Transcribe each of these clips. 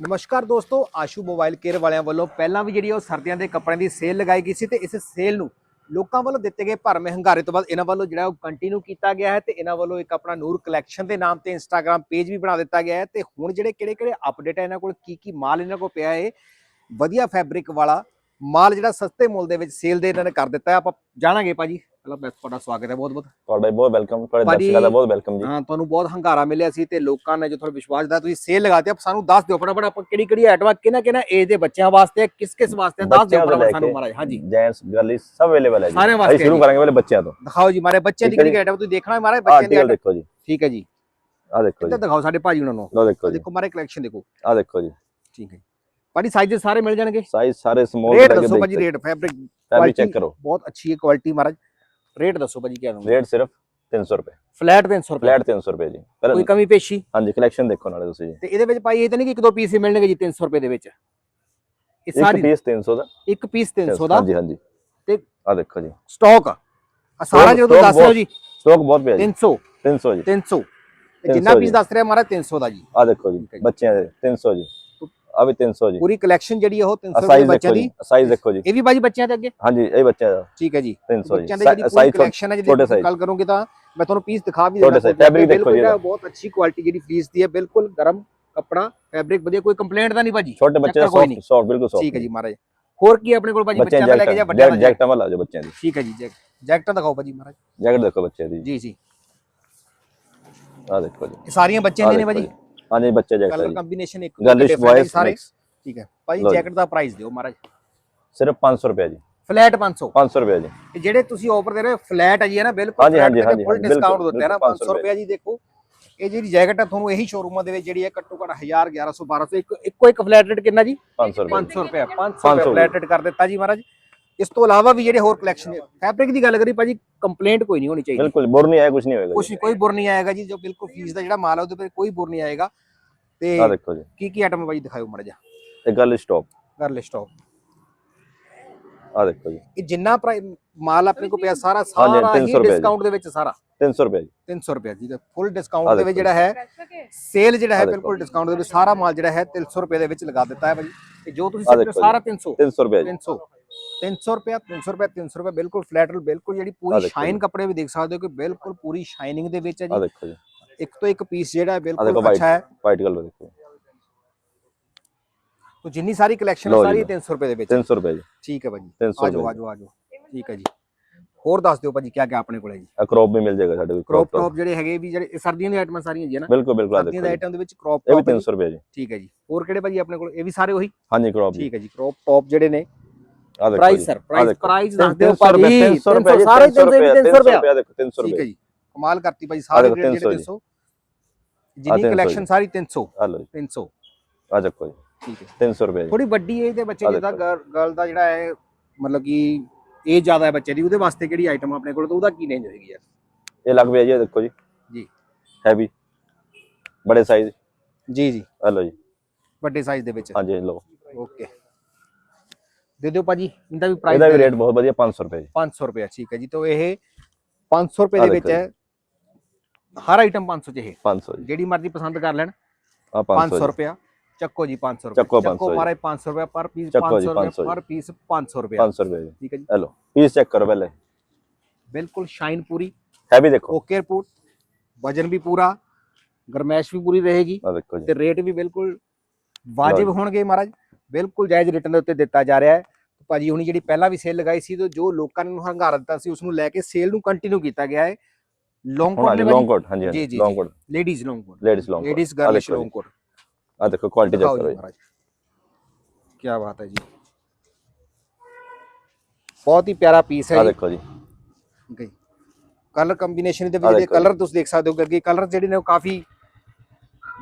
ਨਮਸਕਾਰ ਦੋਸਤੋ, Ashu mobile care ਵਾਲਿਆਂ ਵੱਲੋਂ ਪਹਿਲਾਂ ਵੀ ਜਿਹੜੀ ਉਹ ਸਰਦੀਆਂ ਦੇ ਕੱਪੜਿਆਂ ਦੀ ਸੇਲ ਲਗਾਈ ਗਈ ਸੀ ਤੇ ਇਸ ਸੇਲ ਨੂੰ ਲੋਕਾਂ ਵੱਲੋਂ ਦਿੱਤੇ ਗਏ ਭਰਵੇਂ ਹੰਗਾਰੇ ਤੋਂ ਬਾਅਦ ਇਹਨਾਂ ਵੱਲੋਂ ਜਿਹੜਾ ਉਹ ਕੰਟੀਨਿਊ ਕੀਤਾ ਗਿਆ ਹੈ ਤੇ ਇਹਨਾਂ ਵੱਲੋਂ ਇੱਕ ਆਪਣਾ ਨੂਰ ਕਲੈਕਸ਼ਨ ਦੇ ਨਾਮ ਤੇ ਇੰਸਟਾਗ੍ਰam ਪੇਜ ਵੀ ਬਣਾ ਦਿੱਤਾ ਗਿਆ ਹੈ ਤੇ ਹੁਣ ਜਿਹੜੇ ਕਿਹੜੇ ਕਿਹੜੇ ਅਪਡੇਟ ਹੈ ਇਹਨਾਂ ਕੋਲ ਕੀ ਕੀ ਮਾਲ ਇਹਨਾਂ ਕੋਲ ਪਿਆ ਹੈ ਵਧੀਆ ਫੈਬਰਿਕ ਵਾਲਾ ਮਾਲ ਜਿਹੜਾ ਸਸਤੇ ਮੁੱਲ ਦੇ ਵਿੱਚ ਸੇਲ ਦੇ ਇਹਨਾਂ ਨੇ ਕਰ ਦਿੱਤਾ ਆਪਾਂ ਜਾਣਾਂਗੇ ਭਾਜੀ। ਪਹਿਲਾਂ ਬਸ ਤੁਹਾਡਾ ਸਵਾਗਤ ਹੈ ਬਹੁਤ ਬਹੁਤ। ਤੁਹਾਡਾ ਬਹੁਤ ਵੈਲਕਮ ਤੁਹਾਡੇ ਦਰਸ਼ਕਾਂ ਦਾ ਬਹੁਤ ਵੈਲਕਮ ਜੀ। ਹਾਂ ਤੁਹਾਨੂੰ ਬਹੁਤ ਹੰਗਾਰਾ ਮਿਲਿਆ ਸੀ ਤੇ ਲੋਕਾਂ ਨੇ ਜੋ ਤੁਹਾਨੂੰ ਵਿਸ਼ਵਾਸ ਦਾ ਤੁਸੀਂ ਸੇਲ ਲਗਾਤੇ ਆਪ ਸਾਨੂੰ ਦੱਸ ਦਿਓ ਫਟਾਫਟ ਆਪਾਂ ਕਿਹੜੀ ਕਿਹੜੀ ਆਈਟਮਾਂ ਕਿਹਨਾਂ ਕਿਹਨਾਂ ਏਜ ਦੇ ਬੱਚਿਆਂ ਵਾਸਤੇ ਕਿਸ ਕਿਸ ਵਾਸਤੇ ਦੱਸ ਦਿਓ ਫਟਾਫਟ ਸਾਨੂੰ ਮਹਾਰਾਜ ਹਾਂਜੀ। ਜੈਂਟਸ ਗਰਲੀ ਸਭ ਅਵੇਲੇਬਲ ਹੈ ਜੀ। ਸਾਰਿਆਂ ਵਾਸਤੇ ਅਸੀਂ ਸ਼ੁਰੂ। ਕਰਾਂਗੇ ਪਹਿਲੇ ਬੱਚਿਆਂ ਤੋਂ। ਦਿਖਾਓ ਜੀ ਮਾਰੇ ਬੱਚਿਆਂ ਦੀ ਕਿਹੜੀ। ਆਈਟਮ ਤੁਸੀਂ ਦੇਖਣਾ ਹੈ ਮਾਰੇ ਬੱਚਿਆਂ ਦੀ item। ਦੇਖੋ ਜੀ। ਠੀਕ ਹੈ ਜੀ। ਆਹ ਦੇਖੋ ਇੱਧਰ ਜੀ। ਦਿਖਾਓ ਸਾਡੇ ਭਾਜੀ ਉਹਨਾਂ ਨੂੰ। ਲਓ ਦੇਖੋ ਜੀ। ਦੇਖੋ ਮਾਰੇ ਕਲੈਕਸ਼ਨ ਦੇਖੋ। ਆਹ ਦੇਖੋ ਜੀ। ਠੀਕ ਹੈ। ਭਾਜੀ ਸਾਈਜ਼ ਸਾਰੇ ਮਿਲ ਜਾਣਗੇ। ਸਾਈਜ਼ ਸਾਰੇ ਸਮੋਲ ਰੇਟ ਦੱਸੋ ਭਾਜੀ ਰੇਟ ਫੈਬਰਿਕ ਫੈਬਰਿਕ ਚੈੱਕ ਕਰੋ। ਬਹੁਤ ਅੱਛੀ ਹੈ ਕੁਆਲਿਟੀ ਮਹਾਰਾਜ। ਰੇਟ ਦੱਸੋ ਭਾਜੀ ਕਿਆ ਦੂੰਗਾ ਰੇਟ ਸਿਰਫ 300 ਰੁਪਏ। ਫਲੈਟ 300 ਰੁਪਏ। ਫਲੈਟ 300 ਰੁਪਏ ਜੀ। ਕੋਈ ਕਮੀ ਪੇਸ਼ੀ? ਹਾਂਜੀ ਕਲੈਕਸ਼ਨ ਦੇਖੋ ਨਾਲੇ ਤੁਸੀਂ ਜੀ। ਤੇ ਇਹਦੇ ਵਿੱਚ ਭਾਈ ਇਹ ਤਾਂ ਨਹੀਂ ਕਿ ਇੱਕ ਦੋ ਪੀਸ ਹੀ ਮਿਲਣਗੇ ਜੀ 300 ਰੁਪਏ ਦੇ ਵਿੱਚ। ਇਹ ਇੱਕ ਸਾਰੀ ਪੀਸ 300 ਦਾ। ਇੱਕ ਪੀਸ 300 ਦਾ। ਹਾਂਜੀ ਹਾਂਜੀ। ਤੇ- ਆਹ ਦੇਖੋ ਜੀ। ਸਟਾਕ ਆ। ਸਾਰਾ ਜਦੋਂ ਦੱਸ ਰਹੇ ਹੋ ਜੀ। ਸਟਾਕ ਬਹੁਤ ਪਿਆ ਜੀ। 300 300 ਜੀ। 300 ਤੇ 300 ਜਿੰਨਾ। ਪੀਸ ਦੱਸ ਰਿਹਾ ਮਾਰਾ 300 ਦਾ ਜੀ। ਆਹ ਦੇਖੋ ਜੀ। ਬੱਚਿਆਂ ਦੇ 300 ਜੀ। ਆ ਵੀ 300 ਜੀ। ਪੂਰੀ ਕਲੈਕਸ਼ਨ ਜਿਹੜੀ ਉਹ 300 ਆ ਰੁਪਏ ਬੱਚਿਆਂ ਦੀ। ਸਾਈਜ਼ ਦੇਖੋ ਜੀ। ਇਹ ਵੀ ਬਾਜੀ ਬੱਚਿਆਂ ਦੇ ਅੱਗੇ? ਹਾਂਜੀ ਇਹ ਬੱਚਿਆਂ ਦਾ। ਠੀਕ ਹੈ ਜੀ। 300 ਜੀ। ਬੱਚਿਆਂ ਸਾਈਜ਼ ਕਲੈਕਸ਼ਨ ਹੈ ਜਿਹੜੀ। ਗੱਲ ਕਰੋਗੇ ਤਾਂ ਮੈਂ ਤੁਹਾਨੂੰ ਪੀਸ ਦਿਖਾ ਵੀ ਦੇਣਾ ਦੇਖੋ ਜੀ ਇਹਦਾ। ਬਹੁਤ ਅੱਛੀ ਕੁਆਲਿਟੀ ਜਿਹੜੀ ਫਲੀਸ ਦੀ ਹੈ ਬਿਲਕੁਲ ਗਰਮ ਕੱਪੜਾ ਫੈਬਰਿਕ ਵਧੀਆ ਕੋਈ ਕੰਪਲੇਂਟ ਤਾਂ ਨਹੀਂ ਭਾਜੀ। ਛੋਟੇ ਬੱਚੇ ਦਾ। ਸੌਫਟ ਸੌਫਟ ਬਿਲਕੁਲ ਸੌਫਟ ਠੀਕ ਹੈ ਜੀ ਮਹਾਰਾਜ। ਹੋਰ ਕੀ ਆਪਣੇ ਕੋਲ ਭਾਜੀ ਬੱਚਿਆਂ ਬੱਚਿਆਂ ਦਾ ਲੈ ਕੇ ਜਾਂ ਵੱਡਿਆਂ ਦਾ ਜੈਕਟਾਂ ਵਾਲਾ ਜੋ ਬੱਚਿਆਂ ਦੀ। ਠੀਕ ਹੈ ਜੀ ਜੈਕ ਜੈਕਟਾਂ ਦਿਖਾਓ ਭਾਜੀ ਮਹਾਰਾਜ। ਜੈਕਟ ਦੇਖੋ ਬੱਚੇ ਦੀ ਜੀ। ਜੀ ਆ ਦੇਖੋ ਜੀ। ਇਹ ਸਾਰੀਆਂ ਬੱਚਿਆਂ ਦੀਆਂ ਨੇ ਭਾਜੀ। ਹਾਂਜੀ ਬੱਚੇ ਜੈਕਟ ਕਲਰ ਕੰਬੀਨੇਸ਼ਨ ਇੱਕ ਗਰਲਿਸ਼ ਸਾਰੇ। ਮਿਕਸ ਠੀਕ ਹੈ। ਜੀ। ਜੈਕਟ ਦਾ ਪ੍ਰਾਈਸ ਦਿਓ ਮਹਾਰਾਜ। ਸਿਰਫ 500 ਰੁਪਏ ਜੀ। ਫਲੈਟ 500 500 ਰੁਪਏ ਜੀ। ਤੇ ਜਿਹੜੇ ਤੁਸੀਂ ਆਫਰ ਦੇ ਰਹੇ ਫਲੈਟ ਹੈ ਜੀ ਹੈ ਨਾ? ਬਿਲਕੁਲ ਹਾਂਜੀ, ਹਾਂਜੀ, ਹਾਂਜੀ, ਫੁੱਲ ਡਿਸਕਾਊਂਟ ਦਿੱਤਾ ਹੈ ਨਾ ਬਿਲਕੁਲ 500 ਰੁਪਏ ਜੀ। ਦੇਖੋ। ਇਹ ਜਿਹੜੀ ਜੈਕਟ ਹੈ ਤੁਹਾਨੂੰ ਇਹੀ ਸ਼ੋਰੂਮਾਂ ਦੇ ਵਿੱਚ ਜਿਹੜੀ ਹੈ ਘੱਟੋ ਘੱਟ 1000 1100 1200 ਇੱਕ ਇੱਕੋ ਇੱਕ ਫਲੈਟ ਰੇਟ ਕਿੰਨਾ ਜੀ? 500 ਰੁਪਏ। 500 ਰੁਪਏ 500 500 ਰੁਪਏ ਫਲੈਟ ਰੇਟ ਕਰ ਦਿੱਤਾ ਜੀ ਮਹਾਰਾਜ। ਇਸ ਤੋਂ ਇਲਾਵਾ ਵੀ ਜਿਹੜੇ ਹੋਰ ਕਲੈਕਸ਼ਨ ਫੈਬਰਿਕ ਦੀ ਗੱਲ ਕਰੀ ਭਾਜੀ ਕੰਪਲੇਂਟ ਕੋਈ ਨਹੀਂ ਹੋਣੀ ਚਾਹੀਦੀ। ਬਿਲਕੁਲ ਬੁਰ ਨਹੀਂ ਆਇਆ ਕੁਝ ਨਹੀਂ ਹੋਏਗਾ ਕੁਛ ਕੋਈ ਬੁਰ ਨਹੀਂ ਆਏਗਾ ਜੀ ਜੋ ਬਿਲਕੁਲ ਫੀਸ ਦਾ ਜਿਹੜਾ ਮਾਲ ਹੈ ਉਹਦੇ ਤੇ ਕੋਈ ਬੁਰ ਨਹੀਂ ਆਏਗਾ। ਤੇ ਆ ਦੇਖੋ ਜੀ। ਕੀ ਕੀ ਆਈਟਮ ਭਾਜੀ ਦਿਖਾਓ ਮੜਾ ਜਾ ਇਹ ਗੱਲ ਸਟਾਪ ਕਰ ਲੈ ਸਟਾਪ ਆ ਦੇਖੋ ਜੀ। ਇਹ ਜਿੰਨਾ ਮਾਲ ਆਪਣੇ ਕੋਲ ਪਿਆ ਸਾਰਾ ਸਾਰਾ 300 ਹੀ। ਡਿਸਕਾਊਂਟ ਦੇ ਵਿੱਚ ਸਾਰਾ। 300 ਰੁਪਏ ਜੀ। 300 ਰੁਪਏ ਜੀ ਫੁੱਲ ਡਿਸਕਾਊਂਟ ਦੇ ਵਿੱਚ ਜਿਹੜਾ ਹੈ ਸੇਲ ਜਿਹੜਾ ਹੈ ਬਿਲਕੁਲ ਡਿਸਕਾਊਂਟ ਦੇ ਵਿੱਚ ਸਾਰਾ ਮਾਲ ਜਿਹੜਾ ਹੈ 300 ਰੁਪਏ ਦੇ ਵਿੱਚ ਲਗਾ ਦਿੱਤਾ ਹੈ ਭਾਜੀ। ਤੇ ਜੋ ਤੁਸੀਂ ਸਿੱਖ ਸਾਰਾ 300 300 ਰੁਪਏ ਜੀ। 300 300 ਰੁਪਿਆ 300 ਰੁਪਿਆ 300 ਰੁਪਿਆ ਬਿਲਕੁਲ ਫਲੈਟ ਰੋਲ ਬਿਲਕੁਲ ਜਿਹੜੀ ਪੂਰੀ ਸ਼ਾਈਨ ਕੱਪੜੇ ਵੀ ਦੇਖ ਸਕਦੇ ਹੋ ਕਿ ਬਿਲਕੁਲ ਪੂਰੀ ਸ਼ਾਈਨਿੰਗ ਦੇ ਵਿੱਚ ਹੈ ਜੀ। ਇੱਕ ਤੋਂ ਇੱਕ ਪੀਸ ਜਿਹੜਾ ਬਿਲਕੁਲ ਅੱਛਾ ਹੈ। ਵਾਈਟ ਕਲਰ ਦੇਖੋ। ਤੋ ਜਿੰਨੀ ਸਾਰੀ ਕਲੈਕਸ਼ਨ ਹੈ ਸਾਰੀ 300 ਰੁਪਏ ਦੇ ਵਿੱਚ 300 ਰੁਪਏ ਜੀ। ਠੀਕ ਹੈ ਭਾਜੀ। ਆਜੋ ਆਜੋ ਆਜੋ ਠੀਕ ਹੈ ਜੀ। ਹੋਰ ਦੱਸ ਦਿਓ ਭਾਜੀ ਕੀ ਕੀ ਆਪਣੇ ਕੋਲ ਹੈ ਜੀ? ਕ੍ਰੌਪ ਵੀ ਮਿਲ ਜਾਏਗਾ ਸਾਡੇ ਕੋਲ ਕ੍ਰੌਪ ਟੌਪ ਜਿਹੜੇ ਹੈਗੇ ਵੀ ਜਿਹੜੇ ਸਰਦੀਆਂ ਦੀਆਂ ਆਈਟਮਾਂ ਸਾਰੀਆਂ ਜੀ ਹੈ ਨਾ। ਬਿਲਕੁਲ ਬਿਲਕੁਲ ਸਰਦੀਆਂ ਦੇ ਆਈਟਮ ਦੇ ਵਿੱਚ ਕ੍ਰੌਪ ਟੌਪ ਇਹ ਵੀ 300 ਰੁਪਏ ਜੀ। ਠੀਕ ਹੈ ਜੀ। ਹੋਰ ਕਿਹੜੇ ਭਾਜੀ ਆਪਣੇ ਕੋਲ? ਇਹ ਵੀ ਸਾਰੇ ਉਹੀ? ਹਾਂਜੀ ਕ੍ਰੌਪ ਠੀਕ ਹੈ ਜੀ ਕ੍ਰੌਪ ਟੌਪ ਜਿਹੜੇ ਨੇ ਆ ਦੇਖੋ ਪ੍ਰਾਈਸ ਸਰ ਪ੍ਰਾਈਸ। ਪ੍ਰਾਈਸ ਦੱਸ ਦਿਓ 300 ਰੁਪਏ ਭਾਜੀ 300 ਰੁਪਏ ਸਾਰੇ 300 ਰੁਪਏ 300 ਰੁਪਏ ਰੁਪਏ ਦੇਖੋ 300 ਠੀਕ ਹੈ ਰੁਪਏ ਜੀ ਕਮਾਲ ਕਰਤੀ ਭਾਜੀ ਸਾਰੇ ਰੇਟ ਜਿਹੜੇ 300 300 ਜਿੰਨੀ 300 ਕਲੈਕਸ਼ਨ ਸਾਰੀ 300 ਆ ਲਓ ਜੀ 300 ਆ ਦੇਖੋ ਜੀ ਠੀਕ ਹੈ 300 ਰੁਪਏ ਥੋੜੀ ਵੱਡੀ ਏਜ ਦੇ ਬੱਚੇ ਦੇਖੋ। ਗਰਲ ਦਾ ਜਿਹੜਾ ਹੈ ਮਤਲਬ ਕਿ ਏਜ ਜ਼ਿਆਦਾ ਹੈ ਬੱਚੇ ਦੀ ਉਹਦੇ ਵਾਸਤੇ ਕਿਹੜੀ ਆਈਟਮ ਆਪਣੇ ਕੋਲ ਤਾਂ ਉਹਦਾ ਕੀ ਰੇਂਜ ਹੋਏਗੀ ਯਾਰ ਇਹ ਲੱਗ ਪਿਆ ਜੀ ਦੇਖੋ ਜੀ ਜੀ ਹੈਵੀ ਬੜੇ ਸਾਈਜ਼ ਜੀ ਜੀ ਆ ਲਓ ਜੀ ਵੱਡੇ ਸਾਈਜ਼ ਦੇ ਵਿੱਚ ਹਾਂਜੀ ਲਓ ਓਕੇ ਦੇ ਦਿਓ ਭਾਜੀ ਇਹਦਾ ਵੀ ਪ੍ਰਾਈਸ ਇਹਦਾ ਵੀ ਰੇਟ ਬਹੁਤ ਵਧੀਆ 500 ਰੁਪਏ ਜੀ 500 ਰੁਪਏ ਠੀਕ ਹੈ ਜੀ ਤਾਂ ਇਹ 500 ਰੁਪਏ ਦੇ ਵਿੱਚ ਹੈ ਹਰ ਆਈਟਮ 500 ਚ ਇਹ 500 ਜੀ ਜਿਹੜੀ ਮਰਜ਼ੀ ਪਸੰਦ ਕਰ ਲੈਣ ਆ 500 500 ਰੁਪਿਆ ਚੱਕੋ ਜੀ 500 ਰੁਪਏ ਚੱਕੋ 500 ਜੀ। ਮਾਰੇ 500 ਰੁਪਏ ਪਰ ਪੀਸ ਚੱਕੋ ਜੀ, 500 ਰੁਪਏ 500 ਪਰ ਪੀਸ 500 ਰੁਪਏ 500 ਰੁਪਏ ਜੀ ਠੀਕ ਹੈ ਜੀ ਇਹ ਲਓ ਪੀਸ ਚੈੱਕ ਕਰੋ ਪਹਿਲੇ ਬਿਲਕੁਲ ਸ਼ਾਈਨ ਪੂਰੀ ਹੈਵੀ ਦੇਖੋ ਓਕੇ ਰਿਪੋਰਟ ਵਜਨ ਵੀ ਪੂਰਾ ਗਰਮੈਸ਼ ਵੀ ਪੂਰੀ ਰਹੇਗੀ ਤੇ ਰੇਟ ਵੀ ਬਿਲਕੁਲ ਵਾਜਿਬ। ਹੋਣਗੇ ਮਹਾਰਾਜ ਬਿਲਕੁਲ ਜਾਇਜ਼ ਰਿਟਰਨ ਦੇ ਉੱਤੇ ਦਿੱਤਾ ਜਾ ਰਿਹਾ ਹੈ। ਭਾਜੀ ਹੁਣੀ ਜਿਹੜੀ ਪਹਿਲਾਂ ਵੀ ਸੇਲ ਲਗਾਈ ਸੀ ਤੇ ਜੋ ਲੋਕਾਂ ਨੇ ਹੰਗਾਰਾ ਦਿੱਤਾ ਸੀ ਉਸ ਨੂੰ ਲੈ ਕੇ ਸੇਲ ਨੂੰ ਕੰਟੀਨਿਊ ਕੀਤਾ ਗਿਆ ਹੈ। ਲੌਂਗ ਕੋਟ ਲੌਂਗ ਕੋਟ ਹਾਂਜੀ ਜੀ, long. Coat ladies long coat ladies long ladies ਆ ਗਰਲਿਸ਼। ਲੌਂਗ ਕੋਟ ਆ ਦੇਖੋ ਕੁਆਲਿਟੀ ਚੈੱਕ ਕਰੋ ਜੀ ਕੀ ਬਾਤ ਹੈ ਜੀ। ਬਹੁਤ ਹੀ ਪਿਆਰਾ ਪੀਸ ਹੈ ਆ ਦੇਖੋ ਜੀ। ਕਲਰ ਕੰਬੀਨੇਸ਼ਨ ਦੇ ਵਿੱਚ ਜਿਹੜੇ ਕਲਰ ਤੁਸੀਂ ਦੇਖ ਸਕਦੇ ਹੋ ਕਿ ਕਲਰ ਜਿਹੜੇ ਨੇ ਉਹ ਕਾਫੀ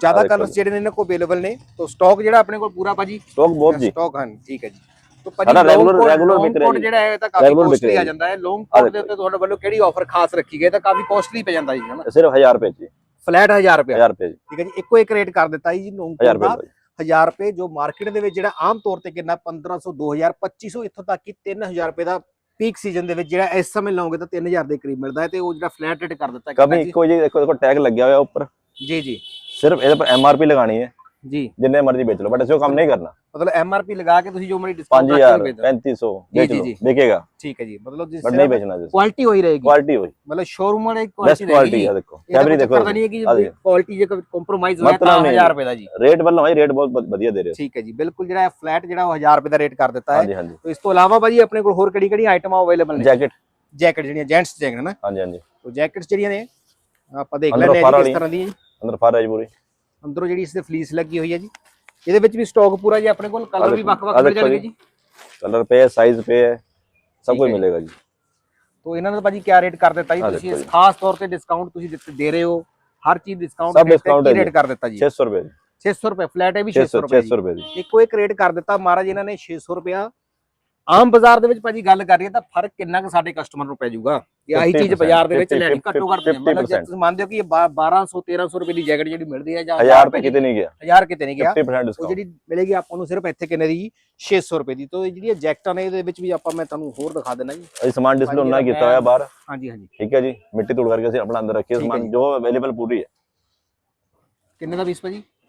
ਜ਼ਿਆਦਾ ਕਲਰਸ। ਜਿਹੜੇ ਨੇ ਇਹਨਾਂ ਕੋਲ ਅਵੇਲੇਬਲ ਨੇ ਤਾਂ ਸਟਾਕ ਜਿਹੜਾ ਆਪਣੇ ਕੋਲ ਪੂਰਾ ਭਾਜੀ ਸਟਾਕ ਬਹੁਤ ਜੀ ਸਟਾਕ ਹਨ ਠੀਕ ਹੈ ਜੀ। ਤਾਂ ਸਾਡਾ regular- regular ਵਿਕ ਰਿਹਾ। ਜਿਹੜਾ ਹੈ ਤਾਂ ਕਾਫੀ ਕੋਸਟਲੀ ਆ। ਜਾਂਦਾ ਹੈ। ਲੌਂਗ ਕੋਡ ਦੇ ਉੱਤੇ ਤੁਹਾਡੇ ਵੱਲੋਂ ਕਿਹੜੀ ਆਫਰ ਖਾਸ ਰੱਖੀ ਗਈ ਹੈ ਤਾਂ ਕਾਫੀ ਕੋਸਟਲੀ ਪੈ ਜਾਂਦਾ ਜੀ ਹਨਾ ਸਿਰਫ 1000 ਰੁਪਏ ਜੀ। ਫਲੈਟ 1000 ਰੁਪਏ। 1000 ਰੁਪਏ ਜੀ ਠੀਕ ਹੈ ਜੀ ਇੱਕੋ ਇੱਕ ਰੇਟ ਕਰ ਦਿੱਤਾ ਜੀ ਲੌਂਗ 1000 ਕੋਡ ਰੁਪਏ ਦਾ। ਲਓ ਜੀ। 1000 ਰੁਪਏ ਜੋ ਮਾਰਕੀਟ ਦੇ ਵਿੱਚ ਜਿਹੜਾ ਆਮ ਤੌਰ ਤੇ ਕਿੰਨਾ 1500 2000 2500 ਇੱਥੋਂ ਤੱਕ ਕਿ 3000 ਰੁਪਏ ਦਾ ਪੀਕ ਸੀਜ਼ਨ ਦੇ ਵਿੱਚ ਜਿਹੜਾ ਇਸ ਸਮੇਂ ਲਓਗੇ ਤਾਂ 3000 ਦੇ ਕਰੀਬ ਮਿਲਦਾ ਹੈ ਤੇ ਉਹ ਜਿਹੜਾ ਫਲੈਟ ਰੇਟ ਕਰ ਦਿੱਤਾ ਗਿਆ ਜੀ। ਇੱਕੋ ਜੀ ਦੇਖੋ ਦੇਖੋ ਟੈਗ ਲੱਗਿਆ ਹੋਇਆ ਉੱਪਰ। ਜੀ ਜੀ। ਸਿਰਫ ਇਹਦੇ ਪਰ ਐਮਆਰਪੀ ਲਗਾਣੀ ਹੈ। ਜੀ। ਜਿੰਨੇ ਮਰਜ਼ੀ ਵੇਚ ਲਓ ਬਟ ਅਸੀਂ ਉਹ ਕੰਮ ਨਹੀਂ ਕਰਨਾ। ਮਤਲਬ ਐਮਆਰਪੀ ਲਗਾ ਕੇ ਤੁਸੀਂ ਜੋ ਮਰਜ਼ੀ ਡਿਸਕਾਊਂਟ 5000 ਵੇਚ ਦਿਓ 3500 ਜੀ, ਵੇਚ ਲਓ। ਵਿਕੇਗਾ। ਠੀਕ ਹੈ ਜੀ। ਮਤਲਬ ਜਿਸ ਨਹੀਂ ਵੇਚਣਾ ਜੀ। ਕੁਆਲਿਟੀ ਹੋਈ ਰਹੇਗੀ। ਕੁਆਲਿਟੀ ਹੋਈ। ਮਤਲਬ ਸ਼ੋਰੂਮ ਵਾਲੇ ਕੁਆਲਿਟੀ ਕੁਆਲਿਟੀ ਆ ਦੇਖੋ। ਫੈਬਰਿਕ ਦੇਖੋ ਨਹੀਂ ਹੈ ਕਿ। ਕੁਆਲਿਟੀ ਜੇ ਕੰਪਰੋਮਾਈਜ਼ ਹੋਇਆ ਤਾਂ ਨਹੀਂ 1000 ਰੁਪਏ ਦਾ ਜੀ। ਰੇਟ ਵੱਲੋਂ ਭਾਈ ਰੇਟ ਬਹੁਤ ਵਧ- ਵਧੀਆ ਦੇ ਰਹੇ ਹੋ। ਠੀਕ ਹੈ ਜੀ। ਬਿਲਕੁਲ ਜਿਹੜਾ ਫਲੈਟ ਜਿਹੜਾ ਉਹ 1000 ਰੁਪਏ ਦਾ ਰੇਟ ਕਰ ਦਿੱਤਾ ਹੈ। ਤੋਂ ਇਸ ਤੋਂ ਇਲਾਵਾ ਭਾਜੀ ਆਪਣੇ ਕੋਲ ਹੋਰ ਕਿਹੜੀ ਕਿਹੜੀ ਆਈਟਮਾਂ ਅਵੇਲੇਬਲ ਨੇ? ਜੈਕਟ ਜੈਕਟ ਜਿਹੜੀਆਂ ਜੈਂਟਸ ਜੈਕਟ ਨਾ? ਹਾਂਜੀ ਹਾਂਜੀ। ਤੋਂ ਜੈਕਟਸ ਜਿਹੜੀਆਂ ਨੇ ਆਪਾਂ ਦੇਖ ਹਾਂ ਜੀ ਕਿਸ। ਤਰ੍ਹਾਂ ਦੀਆਂ ਜੀ। ਅੰਦਰ ਫਰ ਹੈ ਪੂਰੀ ਅੰਦਰੋਂ ਜਿਹੜੀ ਇਸ ਦੇ ਫਲੀਸ ਲੱਗੀ ਹੋਈ ਹੈ ਜੀ। ਇਹਦੇ ਵਿੱਚ ਵੀ ਸਟਾਕ ਪੂਰਾ ਜੀ ਆਪਣੇ ਕੋਲ ਕਲਰ ਵੀ ਵੱਖ-ਵੱਖ ਮਿਲ ਜਾਣਗੇ ਜੀ। ਕਲਰ ਪੇ ਹੈ ਸਾਈਜ਼ ਪੇ ਹੈ ਸਭ ਕੁਝ ਮਿਲੇਗਾ ਜੀ। ਤੋ ਇਹਨਾਂ ਨੇ ਭਾਜੀ ਕੀ ਰੇਟ ਕਰ ਦਿੱਤਾ ਜੀ? ਤੁਸੀਂ ਇਸ ਖਾਸ ਤੌਰ ਤੇ ਡਿਸਕਾਊਂਟ ਤੁਸੀਂ ਦਿੱਤੇ ਦੇ ਰਹੇ ਹੋ। ਹਰ ਚੀਜ਼ ਡਿਸਕਾਊਂਟ ਸਭ ਡਿਸਕਾਊਂਟ ਰੇਟ ਕਰ ਦਿੱਤਾ ਜੀ? 600 ਰੁਪਏ। 600 ਰੁਪਏ ਫਲੈਟ ਹੈ ਵੀ 600 ਰੁਪਏ ਜੀ। ਇੱਕੋ ਇੱਕ ਰੇਟ ਕਰ ਦਿੱਤਾ। ਮਹਾਰਾਜ ਇਹਨਾਂ ਨੇ 600 ਰੁਪਿਆ ਆਮ ਬਾਜ਼ਾਰ ਦੇ ਵਿੱਚ ਭਾਜੀ ਗੱਲ ਕਰ ਰਹੀ ਤਾਂ ਫ਼ਰਕ ਕਿੰਨਾ ਕੁ ਸਾਡੇ ਕਸਟਮਰ ਨੂੰ ਪੈ ਜਾਊਗਾ? ਇਹ ਆਹੀ ਚੀਜ਼ ਬਾਜ਼ਾਰ ਦੇ ਵਿੱਚ ਲੈਣੀ ਘੱਟੋ ਘੱਟ ਮਤਲਬ ਜੇ ਤੁਸੀਂ ਮੰਨਦੇ ਹੋ ਕਿ ਇਹ 1200 1300 ਰੁਪਏ ਦੀ ਜੈਕਟ ਜਿਹੜੀ ਮਿਲਦੀ ਹੈ ਜਾਂ 1000 ਰੁਪਏ ਕਿਤੇ ਨਹੀਂ ਗਿਆ। 1000 ਕਿਤੇ ਨਹੀਂ ਗਿਆ। ਉਹ ਜਿਹੜੀ ਮਿਲੇਗੀ ਆਪਾਂ ਨੂੰ ਸਿਰਫ ਇੱਥੇ ਕਿੰਨੇ ਦੀ? 600 ਰੁਪਏ ਦੀ। ਤੋਂ ਇਹ ਜਿਹੜੀਆਂ ਜੈਕਟਾਂ ਨੇ ਇਹਦੇ ਵਿੱਚ ਵੀ ਆਪਾਂ ਮੈਂ ਤੁਹਾਨੂੰ ਹੋਰ ਦਿਖਾ ਦੇਣਾ ਜੀ। ਅਸੀਂ ਸਮਾਨ ਡਿਸਪਲੇ ਉਹਨਾਂ ਕੀਤਾ ਹੋਇਆ ਬਾਹਰ। ਹਾਂਜੀ ਹਾਂਜੀ। ਠੀਕ ਹੈ ਜੀ। ਮਿੱਟੀ ਤੋੜ ਕਰਕੇ ਅਸੀਂ ਆਪਣਾ ਅੰਦਰ ਰੱਖਿਆ ਸਮਾਨ ਜੋ। ਅਵੇਲੇਬਲ ਪੂਰੀ ਹੈ। ਕਿੰਨੇ ਦਾ ਪੀਸ ਭਾਜੀ?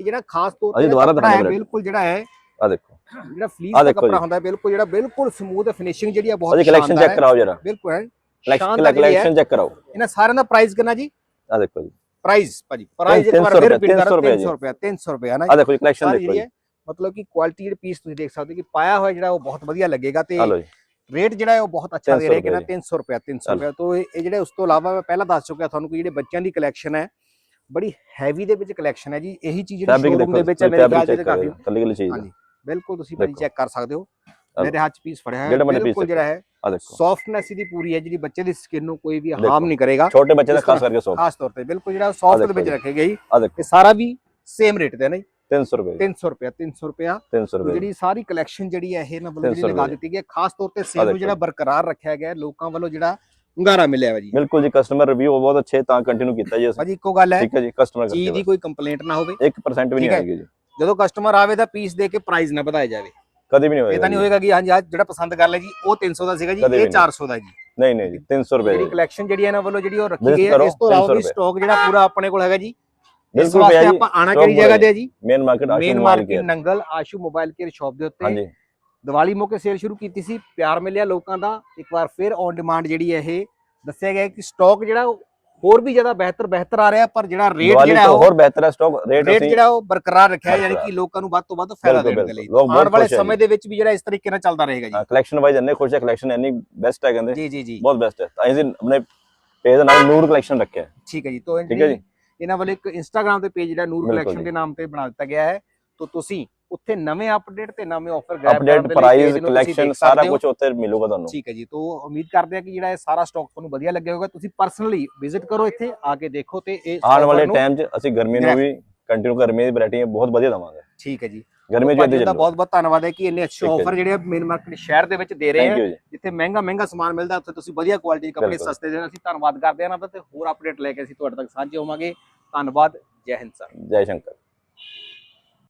ਇਹ ਜਿਹੜਾ ਖਾਸ ਤੌਰ ਹਾਂਜੀ, ਦੁਬਾਰਾ ਹੈ ਦਿਖਾਓ ਬਿਲਕੁਲ ਜਿਹੜਾ ਹੈ ਆ ਦੇਖੋ। ਜਿਹੜਾ ਫਲੀਸ ਦਾ ਕੱਪੜਾ। ਹੁੰਦਾ ਹੈ ਬਿਲਕੁਲ ਜਿਹੜਾ ਬਿਲਕੁਲ ਸਮੂਥ ਫਿਨਿਸ਼ਿੰਗ ਜਿਹੜੀ ਆ ਬਹੁਤ ਅਜੀ ਕਲੈਕਸ਼ਨ ਸ਼ਾਨਦਾਰ ਚੈੱਕ ਹੈ। ਕਰਾਓ ਜਰਾ। ਬਿਲਕੁਲ ਹੈ। ਸ਼ਾਨਦਾਰ ਹੈ। ਕਲੈਕਸ਼ਨ ਚੈੱਕ ਕਰਾਓ। ਇਹਨਾਂ ਸਾਰਿਆਂ ਦਾ ਪ੍ਰਾਈਸ ਕਿੰਨਾ ਜੀ? ਆ ਦੇਖੋ ਜੀ। ਪ੍ਰਾਈਸ ਭਾਜੀ। ਪ੍ਰਾਈਸ ਇੱਕ 300 ਵਾਰ ਫਿਰ ਰਿਪੀਟ ਕਰ 300 ਰੁਪਏ 300 ਰੁਪਏ 300 ਰੁਪਏ ਹੈ ਨਾ ਆ ਦੇਖੋ ਜੀ ਕਲੈਕਸ਼ਨ ਦੇਖੋ ਜੀ। ਹੈ ਮਤਲਬ ਕਿ ਕੁਆਲਿਟੀ ਜਿਹੜੇ ਪੀਸ ਤੁਸੀਂ ਦੇਖ ਸਕਦੇ ਹੋ ਕਿ ਪਾਇਆ ਹੋਇਆ ਜਿਹੜਾ ਉਹ ਬਹੁਤ ਵਧੀਆ ਲੱਗੇਗਾ ਤੇ ਰੇਟ ਜਿਹੜਾ ਹੈ ਉਹ ਬਹੁਤ ਅੱਛਾ ਦੇ 300 ਰਹੇ ਕਿ ਨਾ ਰੁਪਏ 300 ਰੁਪਏ 300 ਚਲੋ। ਰੁਪਏ। ਤੋਂ ਇਹ ਜਿਹੜੇ ਉਸ ਤੋਂ ਇਲਾਵਾ ਮੈਂ ਪਹਿਲਾਂ ਦੱਸ ਚੁੱਕਿਆ ਤੁਹਾਨੂੰ ਕਿ ਜਿਹੜੇ ਬੱਚਿਆਂ ਦੀ ਕਲੈਕਸ਼ਨ ਹੈ ਬੜੀ ਹੈਵੀ ਦੇ ਵਿੱਚ ਕਲੈਕਸ਼ਨ ਹੈ ਜੀ ਇਹੀ ਚੀਜ਼ ਜਿਹੜੀ ਸ਼ੋਰੂਮ ਦੇ ਵਿੱਚ ਹੈ ਮੇਰੇ ਖਿਆਲ ਚ ਕਾਫੀ ਕੱਲੀ ਕੱਲੀ ਚੀਜ਼ ਹਾਂਜੀ ਬਿਲਕੁਲ ਤੁਸੀਂ ਦੇਖੋ। ਚੈੱਕ ਕਰ ਸਕਦੇ ਹੋ। ਮੇਰੇ ਹੱਥ ਪੀਸ ਫੜਿਆ ਹੈ ਬਿਲਕੁਲ ਜਿਹੜਾ ਹੈ ਸੌਫਟਨੈਸ ਇਹਦੀ ਪੂਰੀ ਹੈ ਜਿਹੜੀ ਬੱਚੇ ਦੀ ਸਕਿਨ ਨੂੰ ਕੋਈ ਵੀ। ਹਾਰਮ ਨਹੀਂ ਕਰੇਗਾ ਛੋਟੇ ਬੱਚੇ ਦਾ ਖਾਸ ਕਰਕੇ ਸੌ ਖਾਸ ਤੌਰ ਤੇ ਬਿਲਕੁਲ ਜਿਹੜਾ ਸੌਫਟ ਦੇ ਵਿੱਚ। ਰੱਖੇ ਗਈ ਇਹ ਸਾਰਾ ਵੀ ਸੇਮ ਰੇਟ ਤੇ ਹੈ ਨਹੀਂ 300 ਰੁਪਏ 300 ਰੁਪਏ 300 ਰੁਪਿਆ 300 ਤੋ ਰੁਪਏ ਜਿਹੜੀ ਸਾਰੀ ਕਲੈਕਸ਼ਨ ਜਿਹੜੀ ਹੈ ਇਹ ਨਾ ਵੱਲੋਂ 300 ਜਿਹੜੀ ਲਗਾ। ਦਿੱਤੀ ਗਈ ਹੈ ਖਾਸ ਤੌਰ ਤੇ ਸੇਲ ਨੂੰ ਜਿਹੜਾ। ਬਰਕਰਾਰ ਰੱਖਿਆ ਗਿਆ ਲੋਕਾਂ ਵੱਲੋਂ ਜਿਹੜਾ ਹੁੰਗਾਰਾ ਮਿਲਿਆ ਹੈ ਜੀ। ਬਿਲਕੁਲ ਜੀ ਕਸਟਮਰ ਰਿਵਿਊ ਬਹੁਤ ਅੱਛੇ ਤਾਂ ਕੰਟੀਨਿਊ ਕੀਤਾ ਜੀ ਅਸੀਂ। ਭਾਜੀ ਇੱਕੋ ਗੱਲ ਹੈ ਠੀਕ ਹੈ ਜੀ ਕਸਟਮਰ ਚੀਜ਼ ਦੀ ਕੋਈ ਕੰਪਲੇਂਟ ਨਾ ਹੋਵੇ। 1% ਵੀ ਨਹੀਂ ਠੀਕ ਹੈ। ਆਏਗੀ ਜੀ। ਜਦੋਂ ਕਸਟਮਰ ਆਵੇ ਤਾਂ ਪੀਸ ਦੇ ਕੇ ਪ੍ਰਾਈਸ ਨਾ ਵਧਾਇਆ ਜਾਵੇ। ਕਦੇ ਵੀ ਨਹੀਂ ਇਹ ਹੋਏਗਾ ਤਾਂ ਨਹੀਂ। ਹੋਏਗਾ ਕਿ ਹਾਂਜੀ ਅੱਜ ਜਿਹੜਾ ਪਸੰਦ ਕਰ ਲਿਆ ਜੀ ਉਹ 300 ਦਾ ਸੀਗਾ ਜੀ ਕਦੇ ਵੀ ਇਹ ਨਹੀਂ। 400 ਦਾ ਜੀ। ਨਹੀਂ ਨਹੀਂ ਜੀ 300 ਰੁਪਏ ਜਿਹੜੀ ਜੀ। ਕਲੈਕਸ਼ਨ ਜਿਹੜੀ ਹੈ ਇਹਨਾਂ ਵੱਲੋਂ ਜਿਹੜੀ ਉਹ ਰੱਖੀ ਗਈ ਹੈ ਕਰੋ, ਇਸ ਤੋਂ ਇਲਾਵਾ 300 ਵੀ ਰੁਪਏ। ਸਟਾਕ ਜਿਹੜਾ ਪੂਰਾ ਆਪਣੇ ਕੋਲ ਹੈਗਾ ਜੀ ਇਸ ਬਿਲਕੁਲ ਵਾਸਤੇ ਭਈਆ ਜੀ। ਆਪਾਂ ਆਣਾ stock ਕਿਹੜੀ ਜਗ੍ਹਾ ਤੇ ਹੈ ਜੀ? Main market Ashu main market ਕੇ Nangal Ashu mobile care shop ਦੇ ਉੱਤੇ। ਹਾਂਜੀ। ਦੀਵਾਲੀ ਮੌਕੇ ਸੇਲ ਸ਼ੁਰੂ ਕੀਤੀ ਸੀ ਪਿਆਰ ਮਿਲਿਆ ਲੋਕਾਂ ਦਾ ਇੱਕ ਵਾਰ ਫਿਰ ਔਨ ਡਿਮਾਂਡ ਜਿਹੜੀ ਹੈ ਇਹ ਦੱਸਿਆ ਗਿਆ ਕਿ ਸਟਾਕ ਜਿਹੜਾ ਹੋਰ ਵੀ ਜ਼ਿਆਦਾ ਬਿਹਤਰ ਬਿਹਤਰ ਆ ਰਿਹਾ ਪਰ ਜਿਹੜਾ ਰੇਟ ਜਿਹੜਾ ਉਹ ਹੋਰ ਬਿਹਤਰ ਹੈ ਸਟਾਕ ਰੇਟ ਰੇਟ ਜਿਹੜਾ ਉਹ ਬਰਕਰਾਰ ਰੱਖਿਆ ਹੈ, ਯਾਨੀ। ਕਿ ਲੋਕਾਂ ਨੂੰ ਵੱਧ ਤੋਂ ਵੱਧ ਫਾਇਦਾ ਦੇਣ ਦੇ ਲਈ। ਆਉਣ ਵਾਲੇ ਸਮੇਂ ਦੇ ਵਿੱਚ ਵੀ ਜਿਹੜਾ ਇਸ ਤਰੀਕੇ ਨਾਲ ਚੱਲਦਾ ਰਹੇਗਾ ਜੀ। ਕਲੈਕਸ਼ਨ ਵਾਈਜ਼ ਇੰਨੇ ਖੁਸ਼ ਹੈ ਕਲੈਕਸ਼ਨ ਇੰਨੀ ਬੈਸਟ ਹੈ ਕਹਿੰਦੇ। ਜੀ ਜੀ ਜੀ। ਬਹੁਤ ਬੈਸਟ ਹੈ। ਤਾਂ ਅਸੀਂ ਆਪਣੇ ਪੇਜ ਦਾ ਨਾਮ ਨੂਰ ਕਲੈਕਸ਼ਨ ਰੱਖਿਆ। ਹੈ ਠੀਕ ਹੈ ਜੀ ਤੋਂ ਠੀਕ ਹੈ ਜੀ। ਇਹਨਾਂ ਵੱਲ ਇੱਕ ਇੰਸਟਾਗ੍ਰam ਤੇ ਪੇਜ ਜਿਹੜਾ ਨੂਰ ਕਲੈਕਸ਼ਨ। ਦੇ ਨਾਮ ਤੇ ਬਣਾ ਦਿੱਤਾ ਗਿਆ ਹੈ। ਤੋਂ ਤੁਸੀਂ ਉੱਥੇ ਨਵੇਂ ਅਪਡੇਟ ਤੇ ਨਵੇਂ offer grab update price collection ਸਾਰਾ ਕੁਝ ਉੱਥੇ ਮਿਲੂਗਾ ਤੁਹਾਨੂੰ। ਠੀਕ ਹੈ ਜੀ ਤੋਂ ਉਮੀਦ ਕਰਦੇ ਆ ਕਿ ਜਿਹੜਾ ਇਹ ਸਾਰਾ ਸਟਾਕ ਤੁਹਾਨੂੰ ਵਧੀਆ ਲੱਗਿਆ ਹੋਵੇਗਾ ਤੁਸੀਂ ਪਰਸਨਲੀ ਵਿਜ਼ਿਟ ਕਰੋ ਇੱਥੇ ਆ ਕੇ ਦੇਖੋ ਤੇ ਇਹ ਆਉਣ ਵਾਲੇ ਟਾਈਮ 'ਚ ਅਸੀਂ ਗਰਮੀ ਨੂੰ ਵੀ ਕੰਟੀਨਿਊ ਗਰਮੀ ਦੀ ਵੈਰਾਈਟੀ ਬਹੁਤ ਵਧੀਆ ਦਵਾਂਗੇ। ਠੀਕ ਹੈ ਜੀ। ਗਰਮੀ ਇੱਦਾਂ ਦਾ ਬਹੁਤ ਬਹੁਤ ਧੰਨਵਾਦ ਹੈ ਕਿ ਇੰਨੇ ਅੱਛੇ ਆਫਰ ਜਿਹੜੇ ਮੇਨ ਮਾਰਕੀਟ ਸ਼ਹਿਰ ਦੇ ਵਿੱਚ ਦੇ ਰਹੇ ਜੀ। ਜਿੱਥੇ ਮਹਿੰਗਾ ਮਹਿੰਗਾ ਸਮਾਨ ਮਿਲਦਾ ਉੱਥੇ ਤੁਸੀਂ ਵਧੀਆ ਕੁਆਲਿਟੀ ਦੇ ਕੱਪੜੇ। ਸਸਤੇ ਦੇਣ। ਅਸੀਂ ਧੰਨਵਾਦ ਕਰਦੇ ਹਾਂ ਨਾ ਤੇ ਹੋਰ ਅਪਡੇਟ ਲੈ ਕੇ ਅਸੀਂ ਤੁਹਾਡੇ ਤੱਕ ਸਾਂਝੇ ਹੋਵਾਂਗੇ। ਧੰਨਵਾਦ ਜੈ ਹਿੰਦ ਸਰ। ਜੈ ਸ਼ੰਕਰ।